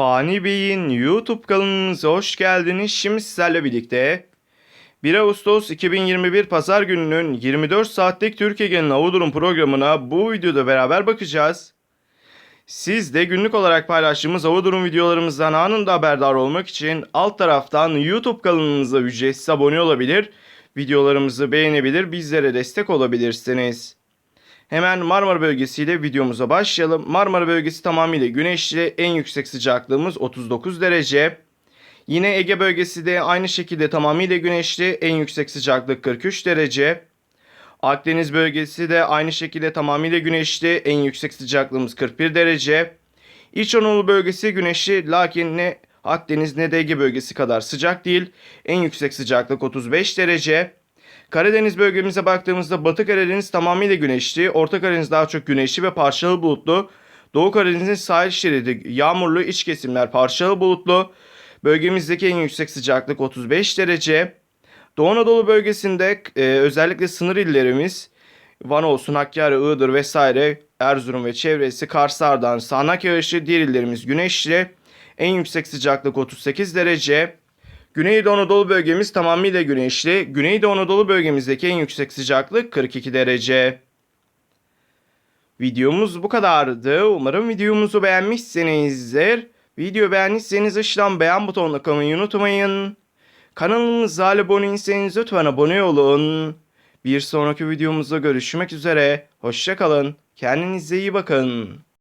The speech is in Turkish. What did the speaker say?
Fani Bey'in YouTube kanalımıza hoş geldiniz. Şimdi sizlerle birlikte 1 Ağustos 2021 Pazar gününün 24 saatlik Türkiye genel hava durum programına bu videoda beraber bakacağız. Siz de günlük olarak paylaştığımız hava durum videolarımızdan anında haberdar olmak için alt taraftan YouTube kanalımıza ücretsiz abone olabilir, videolarımızı beğenebilir, bizlere destek olabilirsiniz. Hemen Marmara bölgesiyle videomuza başlayalım. Marmara bölgesi tamamıyla güneşli. En yüksek sıcaklığımız 39 derece. Yine Ege bölgesi de aynı şekilde tamamıyla güneşli. En yüksek sıcaklık 43 derece. Akdeniz bölgesi de aynı şekilde tamamıyla güneşli. En yüksek sıcaklığımız 41 derece. İç Anadolu bölgesi güneşli lakin ne Akdeniz ne de Ege bölgesi kadar sıcak değil. En yüksek sıcaklık 35 derece. Karadeniz bölgemize baktığımızda Batı Karadeniz tamamıyla güneşli, Orta Karadeniz daha çok güneşli ve parçalı bulutlu. Doğu Karadeniz'in sahil şeridi yağmurlu, iç kesimler parçalı bulutlu. Bölgemizdeki en yüksek sıcaklık 35 derece. Doğu Anadolu bölgesinde e, özellikle sınır illerimiz Van olsun, Hakkari, Iğdır vesaire, Erzurum ve çevresi, Kars, Ardahan, yağışı, diğer illerimiz güneşli. En yüksek sıcaklık 38 derece. Güneydoğu Anadolu bölgemiz tamamıyla güneşli. Güneydoğu Anadolu bölgemizdeki en yüksek sıcaklık 42 derece. Videomuz bu kadardı. Umarım videomuzu beğenmişsinizdir. Video beğendiyseniz aşağıdan beğen butonuna kalmayı unutmayın. Kanalımıza abone değilseniz lütfen abone olun. Bir sonraki videomuzda görüşmek üzere. Hoşçakalın. Kendinize iyi bakın.